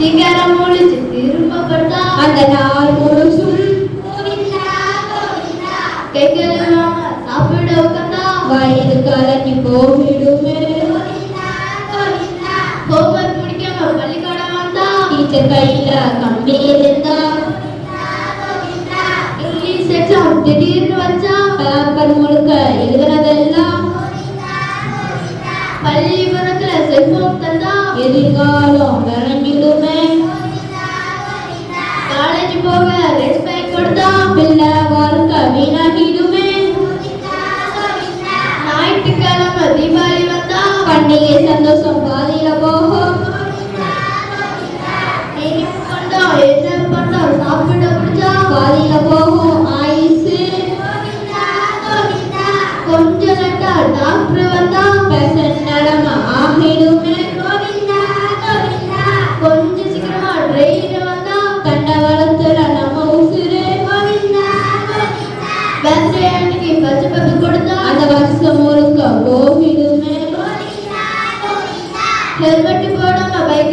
சீக்கிரம் முடிச்சு திரும்ப படுத்தா அந்த நாள் முழுசும் கைகள் சாப்பிட உட்காந்தா வயது கலங்கி போகிடுமே ஹோம்ஒர்க் முடிக்காம பள்ளிக்கூடம் வந்தா டீச்சர் கையில கம்பி இருந்தா இங்கிலீஷ் எக்ஸாம் திடீர்னு வச்சா பேப்பர் முழுக்க எழுதுனதெல்லாம் பள்ளிக்கூடத்துல செல்போன் தந்தா எதிர்காலம் வேற பண்டிகை சந்தோஷம் பாதியில போகும். இனிப்பு என்ன பண்ணோம் சாப்பிட பிடிச்சா பாதியில போகும். ஆயுசு. கொஞ்ச நட்டா హెల్మెట్ కూడా నా బైక్